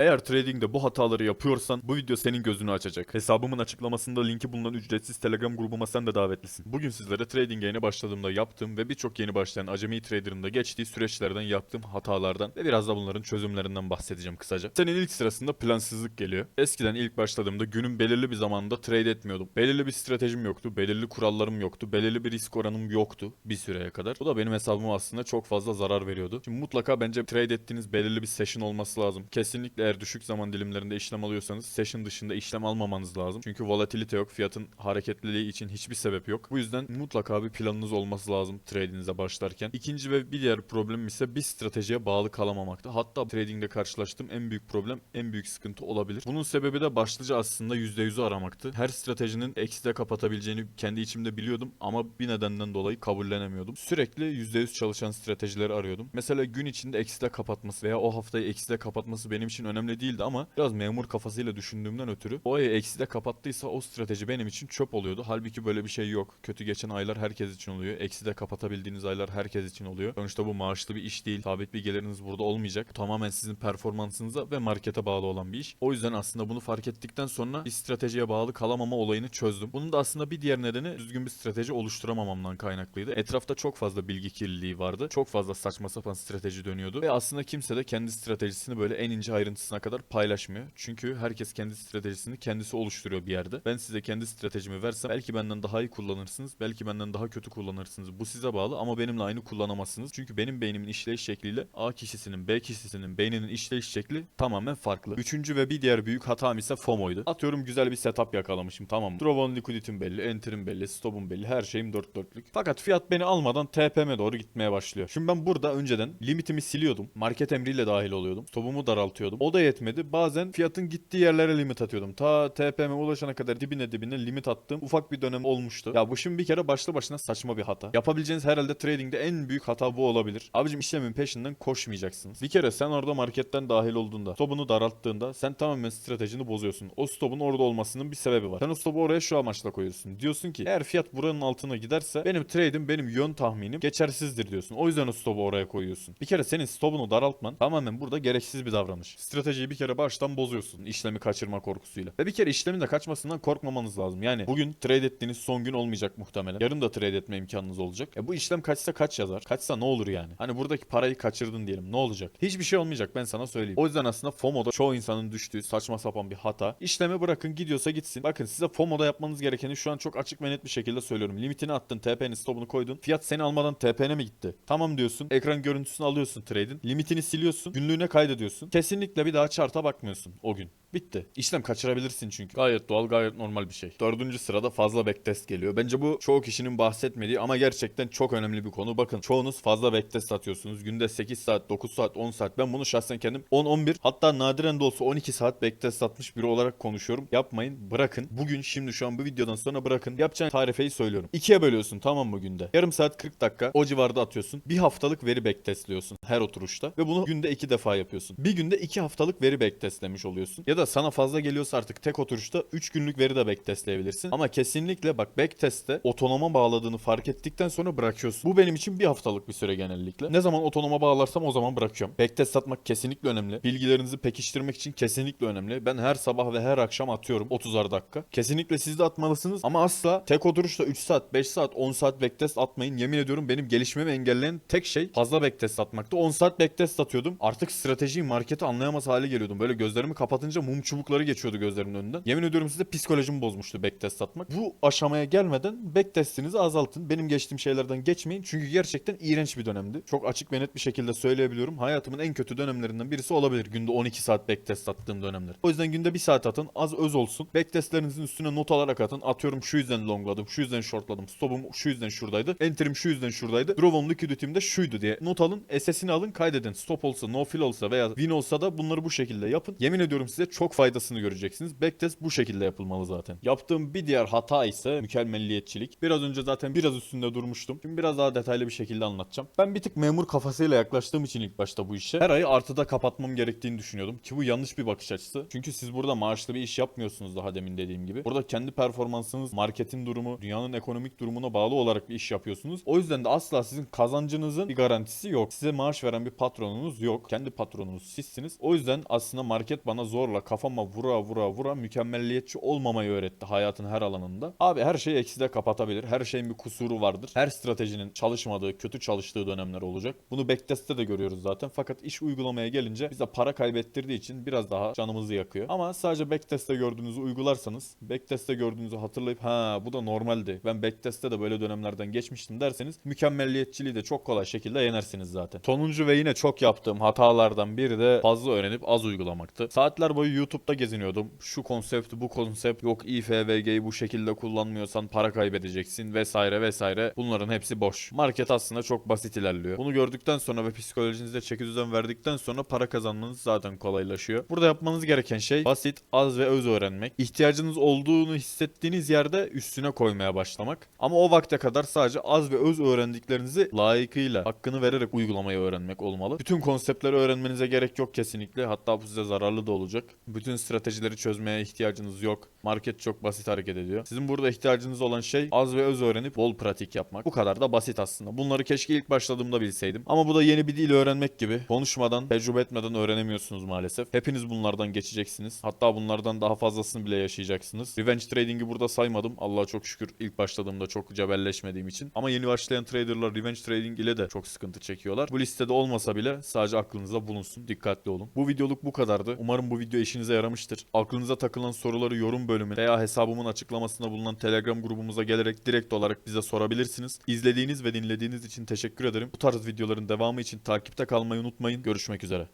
Eğer tradingde bu hataları yapıyorsan bu video senin gözünü açacak. Hesabımın açıklamasında linki bulunan ücretsiz Telegram grubuma sen de davetlisin. Bugün sizlere trading'e yeni başladığımda yaptığım ve birçok yeni başlayan acemi trader'ın da geçtiği süreçlerden yaptığım hatalardan ve biraz da bunların çözümlerinden bahsedeceğim kısaca. Senin ilk sırasında plansızlık geliyor. Eskiden ilk başladığımda günün belirli bir zamanında trade etmiyordum. Belirli bir stratejim yoktu, belirli kurallarım yoktu, belirli bir risk oranım yoktu bir süreye kadar. Bu da benim hesabıma aslında çok fazla zarar veriyordu. Şimdi mutlaka bence trade ettiğiniz belirli bir session olması lazım. Kesinlikle eğer düşük zaman dilimlerinde işlem alıyorsanız session dışında işlem almamanız lazım. Çünkü volatilite yok, fiyatın hareketliliği için hiçbir sebep yok. Bu yüzden mutlaka bir planınız olması lazım trade'inize başlarken. İkinci ve bir diğer problemim ise bir stratejiye bağlı kalamamakta. Hatta trading'de karşılaştığım en büyük problem, en büyük sıkıntı olabilir. Bunun sebebi de başlıca aslında %100'ü aramaktı. Her stratejinin ekside kapatabileceğini kendi içimde biliyordum ama bir nedenden dolayı kabullenemiyordum. Sürekli %100 çalışan stratejileri arıyordum. Mesela gün içinde ekside kapatması veya o haftayı ekside kapatması benim için önemli değildi ama biraz memur kafasıyla düşündüğümden ötürü o ayı ekside kapattıysa o strateji benim için çöp oluyordu. Halbuki böyle bir şey yok. Kötü geçen aylar herkes için oluyor. Ekside kapatabildiğiniz aylar herkes için oluyor. Sonuçta bu maaşlı bir iş değil. Sabit bir geliriniz burada olmayacak. Tamamen sizin performansınıza ve markete bağlı olan bir iş. O yüzden aslında bunu fark ettikten sonra bir stratejiye bağlı kalamama olayını çözdüm. Bunun da aslında bir diğer nedeni düzgün bir strateji oluşturamamamdan kaynaklıydı. Etrafta çok fazla bilgi kirliliği vardı. Çok fazla saçma sapan strateji dönüyordu. Ve aslında kimse de kendi stratejisini böyle en ince ayrıntısına kadar paylaşmıyor. Çünkü herkes kendi stratejisini kendisi oluşturuyor bir yerde. Ben size kendi stratejimi versem belki benden daha iyi kullanırsınız. Belki benden daha kötü kullanırsınız. Bu size bağlı ama benimle aynı kullanamazsınız. Çünkü benim beynimin işleyiş şekliyle A kişisinin B kişisinin beyninin işleyiş şekli tamamen farklı. Üçüncü ve bir diğer büyük hatam ise FOMO'ydu. Atıyorum güzel bir setup yakalamışım tamam mı? Draw on liquidity'm belli, enter'im belli, stop'um belli, her şeyim dört dörtlük. Fakat fiyat beni almadan TPM'e doğru gitmeye başlıyor. Şimdi ben burada önceden limitimi siliyordum. Market emriyle dahil oluyordum. Stop'umu daraltıyordum. O da yetmedi. Bazen fiyatın gittiği yerlere limit atıyordum. Ta TPM'e ulaşana kadar dibine dibine limit attığım ufak bir dönem olmuştu. Ya bu şimdi bir kere başlı başına saçma bir hata. Yapabileceğiniz herhalde tradingde en büyük hata bu olabilir. Abicim işlemin peşinden koşmayacaksınız. Bir kere sen orada marketten dahil olduğunda, stopunu daralttığında sen tamamen stratejini bozuyorsun. O stopun orada olmasının bir sebebi var. Sen o stopu oraya şu amaçla koyuyorsun. Diyorsun ki eğer fiyat buranın altına giderse benim trade'im, benim yön tahminim geçersizdir diyorsun. O yüzden o stopu oraya koyuyorsun. Bir kere senin stopunu daraltman tamamen burada gereksiz bir davranış. Stratejiyi bir kere baştan bozuyorsun. işlemi kaçırma korkusuyla. Ve bir kere işlemin de kaçmasından korkmamanız lazım. Yani bugün trade ettiğiniz son gün olmayacak muhtemelen. Yarın da trade etme imkanınız olacak. E bu işlem kaçsa kaç yazar? Kaçsa ne olur yani? Hani buradaki parayı kaçırdın diyelim. Ne olacak? Hiçbir şey olmayacak ben sana söyleyeyim. O yüzden aslında FOMO'da çoğu insanın düştüğü saçma sapan bir hata. İşlemi bırakın gidiyorsa gitsin. Bakın size FOMO'da yapmanız gerekeni şu an çok açık ve net bir şekilde söylüyorum. Limitini attın, TP'ni stopunu koydun. Fiyat seni almadan TP'ne mi gitti? Tamam diyorsun. Ekran görüntüsünü alıyorsun trade'in. Limitini siliyorsun. Günlüğüne kaydediyorsun. Kesinlikle bir daha chart'a bakmıyorsun o gün. Bitti. İşlem kaçırabilirsin çünkü. Gayet doğal, gayet normal bir şey. Dördüncü sırada fazla backtest geliyor. Bence bu çoğu kişinin bahsetmediği ama gerçekten çok önemli bir konu. Bakın çoğunuz fazla backtest atıyorsunuz. Günde 8 saat, 9 saat, 10 saat. Ben bunu şahsen kendim 10-11 hatta nadiren de olsa 12 saat backtest atmış biri olarak konuşuyorum. Yapmayın. Bırakın. Bugün şimdi şu an bu videodan sonra bırakın. Yapacağın tarifeyi söylüyorum. İkiye bölüyorsun tamam mı günde? Yarım saat 40 dakika o civarda atıyorsun. Bir haftalık veri backtestliyorsun her oturuşta. Ve bunu günde 2 defa yapıyorsun. Bir günde 2 haftalık veri backtestlemiş oluyorsun. Ya da sana fazla geliyorsa artık tek oturuşta 3 günlük veri de backtestleyebilirsin. Ama kesinlikle bak backtest'te otonoma bağladığını fark ettikten sonra bırakıyorsun. Bu benim için bir haftalık bir süre genellikle. Ne zaman otonoma bağlarsam o zaman bırakıyorum. Backtest atmak kesinlikle önemli. Bilgilerinizi pekiştirmek için kesinlikle önemli. Ben her sabah ve her akşam atıyorum 30'ar dakika. Kesinlikle siz de atmalısınız ama asla tek oturuşta 3 saat, 5 saat, 10 saat backtest atmayın. Yemin ediyorum benim gelişmemi engelleyen tek şey fazla backtest atmaktı. 10 saat backtest atıyordum. Artık stratejiyi, marketi anlayamaz hale geliyordum. Böyle gözlerimi kapatınca mum çubukları geçiyordu gözlerimin önünden. Yemin ediyorum size psikolojimi bozmuştu backtest atmak. Bu aşamaya gelmeden backtestinizi azaltın. Benim geçtiğim şeylerden geçmeyin. Çünkü gerçekten iğrenç bir dönemdi. Çok açık ve net bir şekilde söyleyebiliyorum. Hayatımın en kötü dönemlerinden birisi olabilir. Günde 12 saat backtest attığım dönemler. O yüzden günde bir saat atın. Az öz olsun. Backtestlerinizin üstüne not alarak atın. Atıyorum şu yüzden longladım. Şu yüzden shortladım. Stopum şu yüzden şuradaydı. Enter'im şu yüzden şuradaydı. Draw on liquidity'm de şuydu diye. Not alın. SS'ini alın. Kaydedin. Stop olsa, no fill olsa veya win olsa da bunları bu şekilde yapın. Yemin ediyorum size çok faydasını göreceksiniz. Backtest bu şekilde yapılmalı zaten. Yaptığım bir diğer hata ise mükemmelliyetçilik. Biraz önce zaten biraz üstünde durmuştum. Şimdi biraz daha detaylı bir şekilde anlatacağım. Ben bir tık memur kafasıyla yaklaştığım için ilk başta bu işe her ayı artıda kapatmam gerektiğini düşünüyordum. Ki bu yanlış bir bakış açısı. Çünkü siz burada maaşlı bir iş yapmıyorsunuz daha demin dediğim gibi. Burada kendi performansınız, marketin durumu, dünyanın ekonomik durumuna bağlı olarak bir iş yapıyorsunuz. O yüzden de asla sizin kazancınızın bir garantisi yok. Size maaş veren bir patronunuz yok. Kendi patronunuz sizsiniz. O yüzden yüzden aslında market bana zorla kafama vura vura vura mükemmelliyetçi olmamayı öğretti hayatın her alanında. Abi her şeyi ekside kapatabilir. Her şeyin bir kusuru vardır. Her stratejinin çalışmadığı, kötü çalıştığı dönemler olacak. Bunu backtest'te de görüyoruz zaten. Fakat iş uygulamaya gelince bize para kaybettirdiği için biraz daha canımızı yakıyor. Ama sadece backtest'te gördüğünüzü uygularsanız, backtest'te gördüğünüzü hatırlayıp ha bu da normaldi. Ben backtest'te de böyle dönemlerden geçmiştim derseniz mükemmelliyetçiliği de çok kolay şekilde yenersiniz zaten. Sonuncu ve yine çok yaptığım hatalardan biri de fazla öğrenip az uygulamaktı. Saatler boyu YouTube'da geziniyordum. Şu konsept, bu konsept, yok IFVG'yi bu şekilde kullanmıyorsan para kaybedeceksin vesaire vesaire. Bunların hepsi boş. Market aslında çok basit ilerliyor. Bunu gördükten sonra ve psikolojinizde çeki düzen verdikten sonra para kazanmanız zaten kolaylaşıyor. Burada yapmanız gereken şey basit, az ve öz öğrenmek. İhtiyacınız olduğunu hissettiğiniz yerde üstüne koymaya başlamak. Ama o vakte kadar sadece az ve öz öğrendiklerinizi layıkıyla, hakkını vererek uygulamayı öğrenmek olmalı. Bütün konseptleri öğrenmenize gerek yok kesinlikle. Hatta bu size zararlı da olacak. Bütün stratejileri çözmeye ihtiyacınız yok. Market çok basit hareket ediyor. Sizin burada ihtiyacınız olan şey az ve öz öğrenip bol pratik yapmak. Bu kadar da basit aslında. Bunları keşke ilk başladığımda bilseydim. Ama bu da yeni bir dil öğrenmek gibi. Konuşmadan, tecrübe etmeden öğrenemiyorsunuz maalesef. Hepiniz bunlardan geçeceksiniz. Hatta bunlardan daha fazlasını bile yaşayacaksınız. Revenge Trading'i burada saymadım. Allah'a çok şükür ilk başladığımda çok cebelleşmediğim için. Ama yeni başlayan traderlar Revenge Trading ile de çok sıkıntı çekiyorlar. Bu listede olmasa bile sadece aklınızda bulunsun. Dikkatli olun. Bu videoluk bu kadardı. Umarım bu video işinize yaramıştır. Aklınıza takılan soruları yorum bölümü veya hesabımın açıklamasında bulunan Telegram grubumuza gelerek direkt olarak bize sorabilirsiniz. İzlediğiniz ve dinlediğiniz için teşekkür ederim. Bu tarz videoların devamı için takipte kalmayı unutmayın. Görüşmek üzere.